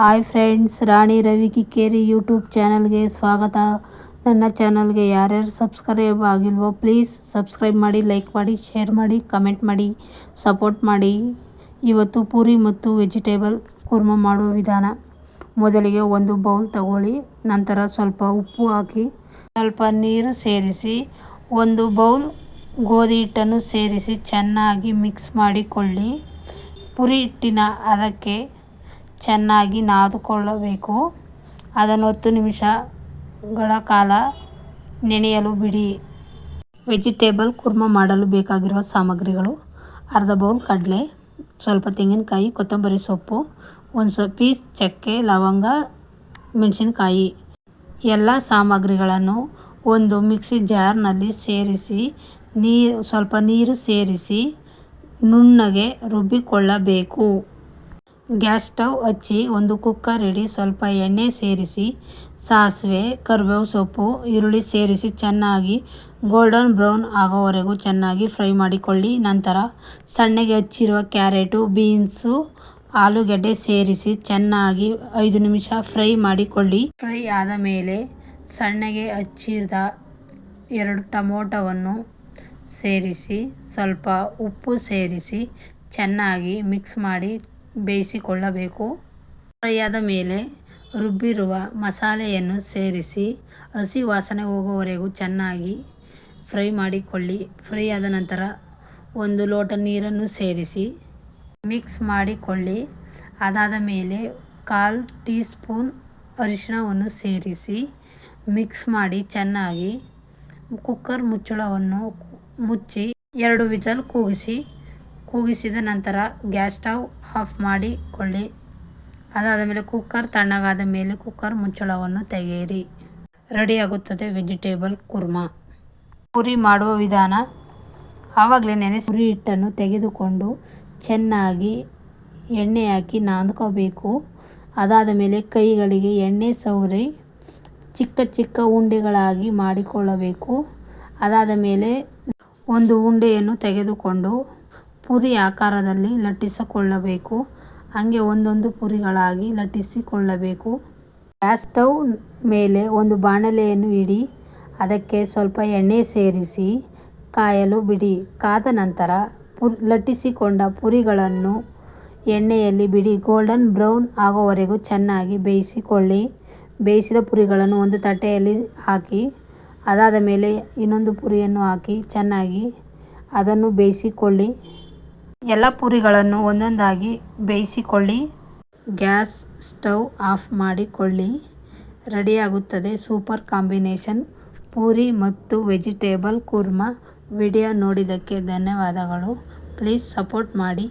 Hi friends Rani Ravi Kikkeri YouTube ಚಾನಲ್ಗೆ ಸ್ವಾಗತ ನನ್ನ ಚಾನಲ್ಗೆ ಯಾರ್ಯಾರು ಸಬ್ಸ್ಕ್ರೈಬ್ ಆಗಿಲ್ವೋ ಪ್ಲೀಸ್ ಸಬ್ಸ್ಕ್ರೈಬ್ ಮಾಡಿ ಲೈಕ್ ಮಾಡಿ ಶೇರ್ ಮಾಡಿ ಕಮೆಂಟ್ ಮಾಡಿ ಸಪೋರ್ಟ್ ಮಾಡಿ ಇವತ್ತು ಪೂರಿ ಮತ್ತು ವೆಜಿಟೇಬಲ್ ಕುರ್ಮ ಮಾಡುವ ವಿಧಾನ ಮೊದಲಿಗೆ ಒಂದು ಬೌಲ್ ತಗೊಳ್ಳಿ ನಂತರ ಸ್ವಲ್ಪ ಉಪ್ಪು ಹಾಕಿ ಸ್ವಲ್ಪ ನೀರು ಸೇರಿಸಿ ಒಂದು ಬೌಲ್ ಗೋಧಿ ಹಿಟ್ಟನ್ನು ಸೇರಿಸಿ ಚೆನ್ನಾಗಿ ಮಿಕ್ಸ್ ಮಾಡಿಕೊಳ್ಳಿ ಪುರಿ ಹಿಟ್ಟಿನ ಅದಕ್ಕೆ ಚೆನ್ನಾಗಿ ನಾದಿಕೊಳ್ಳಬೇಕು. ಅದನ್ನು ಹತ್ತು ನಿಮಿಷಗಳ ಕಾಲ ನೆನೆಯಲು ಬಿಡಿ. ವೆಜಿಟೇಬಲ್ ಕುರ್ಮ ಮಾಡಲು ಬೇಕಾಗಿರುವ ಸಾಮಗ್ರಿಗಳು. ಅರ್ಧ ಬೌಲ್ ಕಡಲೆ, ಸ್ವಲ್ಪ ತೆಂಗಿನಕಾಯಿ, ಕೊತ್ತಂಬರಿ ಸೊಪ್ಪು, ಒಂದು ಸ್ವಲ್ಪ ಪೀಸ್ ಚಕ್ಕೆ, ಲವಂಗ, ಮೆಣಸಿನಕಾಯಿ. ಎಲ್ಲ ಸಾಮಗ್ರಿಗಳನ್ನು ಒಂದು ಮಿಕ್ಸಿ ಜಾರ್ನಲ್ಲಿ ಸೇರಿಸಿ ನೀರು ಸ್ವಲ್ಪ ನೀರು ಸೇರಿಸಿ, ನುಣ್ಣಗೆ ರುಬ್ಬಿಕೊಳ್ಳಬೇಕು. ಗ್ಯಾಸ್ ಸ್ಟವ್ ಹಚ್ಚಿ ಒಂದು ಕುಕ್ಕರ್ ಇಡಿ ಸ್ವಲ್ಪ ಎಣ್ಣೆ ಸೇರಿಸಿ, ಸಾಸಿವೆ, ಕರಿಬೇವು ಸೊಪ್ಪು, ಈರುಳ್ಳಿ ಸೇರಿಸಿ ಚೆನ್ನಾಗಿ ಗೋಲ್ಡನ್ ಬ್ರೌನ್ ಆಗೋವರೆಗೂ ಚೆನ್ನಾಗಿ ಫ್ರೈ ಮಾಡಿಕೊಳ್ಳಿ. ನಂತರ ಸಣ್ಣಗೆ ಹಚ್ಚಿರುವ ಕ್ಯಾರೆಟು, ಬೀನ್ಸು, ಆಲೂಗೆಡ್ಡೆ ಸೇರಿಸಿ ಚೆನ್ನಾಗಿ ಐದು ನಿಮಿಷ ಫ್ರೈ ಮಾಡಿಕೊಳ್ಳಿ. ಫ್ರೈ ಆದ ಮೇಲೆ ಸಣ್ಣಗೆ ಹಚ್ಚಿದ ಎರಡು ಟೊಮೊಟೊವನ್ನು ಸೇರಿಸಿ, ಸ್ವಲ್ಪ ಉಪ್ಪು ಸೇರಿಸಿ ಚೆನ್ನಾಗಿ ಮಿಕ್ಸ್ ಮಾಡಿ ಬೇಯಿಸಿಕೊಳ್ಳಬೇಕು. ಫ್ರೈಯಾದ ಮೇಲೆ ರುಬ್ಬಿರುವ ಮಸಾಲೆಯನ್ನು ಸೇರಿಸಿ, ಹಸಿ ವಾಸನೆ ಹೋಗುವವರೆಗೂ ಚೆನ್ನಾಗಿ ಫ್ರೈ ಮಾಡಿಕೊಳ್ಳಿ. ಫ್ರೈ ಆದ ನಂತರ ಒಂದು ಲೋಟ ನೀರನ್ನು ಸೇರಿಸಿ ಮಿಕ್ಸ್ ಮಾಡಿಕೊಳ್ಳಿ. ಅದಾದ ಮೇಲೆ ಕಾಲು ಟೀ ಸ್ಪೂನ್ ಅರಿಶಿಣವನ್ನು ಸೇರಿಸಿ ಮಿಕ್ಸ್ ಮಾಡಿ ಚೆನ್ನಾಗಿ ಕುಕ್ಕರ್ ಮುಚ್ಚಳವನ್ನು ಮುಚ್ಚಿ ಎರಡು ವಿಜಲ್ ಕೂಗಿಸಿ ಕೂಗಿಸಿದ ನಂತರ ಗ್ಯಾಸ್ ಸ್ಟವ್ ಆಫ್ ಮಾಡಿಕೊಳ್ಳಿ. ಅದಾದ ಮೇಲೆ ಕುಕ್ಕರ್ ತಣ್ಣಗಾದ ಮೇಲೆ ಕುಕ್ಕರ್ ಮುಚ್ಚಳವನ್ನು ತೆಗೆಯಿರಿ. ರೆಡಿಯಾಗುತ್ತದೆ ವೆಜಿಟೇಬಲ್ ಕುರ್ಮ. ಪುರಿ ಮಾಡುವ ವಿಧಾನ. ಆವಾಗಲೇ ನೆನೆಸಿ ಪುರಿ ಹಿಟ್ಟನ್ನು ತೆಗೆದುಕೊಂಡು ಚೆನ್ನಾಗಿ ಎಣ್ಣೆ ಹಾಕಿ ನಾದ್ಕೋಬೇಕು. ಅದಾದ ಮೇಲೆ ಕೈಗಳಿಗೆ ಎಣ್ಣೆ ಸವರಿ ಚಿಕ್ಕ ಚಿಕ್ಕ ಉಂಡೆಗಳಾಗಿ ಮಾಡಿಕೊಳ್ಳಬೇಕು. ಅದಾದ ಮೇಲೆ ಒಂದು ಉಂಡೆಯನ್ನು ತೆಗೆದುಕೊಂಡು ಪುರಿ ಆಕಾರದಲ್ಲಿ ಲಟ್ಟಿಸಿಕೊಳ್ಳಬೇಕು. ಹಾಗೆ ಒಂದೊಂದು ಪುರಿಗಳಾಗಿ ಲಟ್ಟಿಸಿಕೊಳ್ಳಬೇಕು. ಗ್ಯಾಸ್ ಸ್ಟವ್ ಮೇಲೆ ಒಂದು ಬಾಣಲೆಯನ್ನು ಇಡಿ, ಅದಕ್ಕೆ ಸ್ವಲ್ಪ ಎಣ್ಣೆ ಸೇರಿಸಿ ಕಾಯಲು ಬಿಡಿ. ಕಾದ ನಂತರ ಪುರಿ, ಲಟ್ಟಿಸಿಕೊಂಡ ಪುರಿಗಳನ್ನು ಎಣ್ಣೆಯಲ್ಲಿ ಬಿಡಿ. ಗೋಲ್ಡನ್ ಬ್ರೌನ್ ಆಗೋವರೆಗೂ ಚೆನ್ನಾಗಿ ಬೇಯಿಸಿಕೊಳ್ಳಿ. ಬೇಯಿಸಿದ ಪುರಿಗಳನ್ನು ಒಂದು ತಟ್ಟೆಯಲ್ಲಿ ಹಾಕಿ, ಅದಾದ ಮೇಲೆ ಇನ್ನೊಂದು ಪುರಿಯನ್ನು ಹಾಕಿ ಚೆನ್ನಾಗಿ ಅದನ್ನು ಬೇಯಿಸಿಕೊಳ್ಳಿ. ಎಲ್ಲ ಪೂರಿಗಳನ್ನು ಒಂದೊಂದಾಗಿ ಬೇಯಿಸಿಕೊಳ್ಳಿ. ಗ್ಯಾಸ್ ಸ್ಟವ್ ಆಫ್ ಮಾಡಿಕೊಳ್ಳಿ. ರೆಡಿಯಾಗುತ್ತದೆ ಸೂಪರ್ ಕಾಂಬಿನೇಷನ್. ಪೂರಿ ಮತ್ತು ವೆಜಿಟೇಬಲ್ ಕುರ್ಮಾ. ವಿಡಿಯೋ ನೋಡಿದ್ದಕ್ಕೆ ಧನ್ಯವಾದಗಳು. ಪ್ಲೀಸ್ ಸಪೋರ್ಟ್ ಮಾಡಿ.